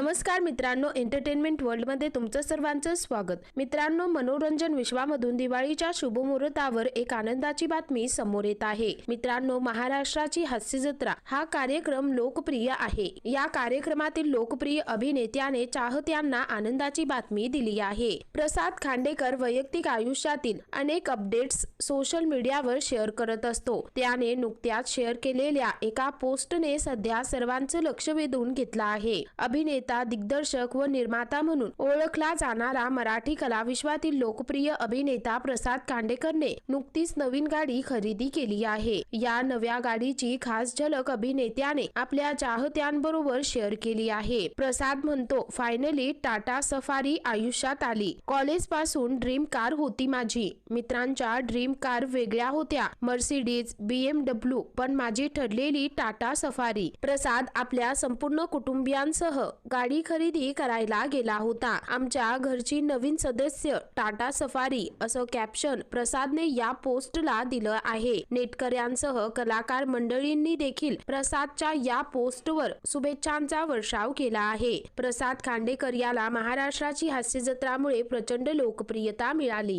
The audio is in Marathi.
नमस्कार मित्रांनो एंटरटेनमेंट वर्ल्डमध्ये तुमचं सर्वांचं स्वागत. मित्रांनो मनोरंजन विश्वामधून दिवाळीच्या शुभमुहूर्तावर एक आनंदाची बातमी समोर येत आहे. मित्रांनो महाराष्ट्राची हास्य जत्रा हा कार्यक्रम लोकप्रिय आहे. या कार्यक्रमातील लोकप्रिय अभिनेत्याने चाहत्यांना आनंदाची बातमी दिली आहे. प्रसाद खांडेकर वैयक्तिक आयुष्यातील अनेक अपडेट्स सोशल मीडियावर शेअर करत असतो. त्याने नुकत्याच शेअर केलेल्या एका पोस्टने सध्या सर्वांचं लक्ष वेधून घेतलं आहे. अभिनेता दिग्दर्शक व निर्माता म्हणून ओळखला जाणारा मराठी कला विश्वातील लोकप्रिय अभिनेता प्रसाद कांडेकरने नुकतीच नवीन गाडी खरेदी केली आहे. या नव्या गाडीची खास झलक अभिनेत्याने आपल्या चाहत्यांबरोबर शेअर केली आहे. प्रसाद म्हणतो फायनली टाटा सफारी आयुष्यात आली. कॉलेजपासून ड्रीम कार होती माझी. मित्रांच्या ड्रीम कार वेगळ्या होत्या. मर्सिडीज बीएमडब्ल्यू पण माझी ठरलेली टाटा सफारी. प्रसाद आपल्या संपूर्ण कुटुंबियांसह गाडी खरेदी करायला गेला होता. आमच्या घरची नवीन सदस्य टाटा सफारी असं कॅप्शन प्रसादने या पोस्टला दिलं आहे. नेटकऱ्यांसह कलाकार मंडळींनी देखील प्रसादच्या या पोस्टवर शुभेच्छांचा वर्षाव केला आहे. प्रसाद खांडेकर याला महाराष्ट्राची हास्य जत्रामुळे प्रचंड लोकप्रियता मिळाली.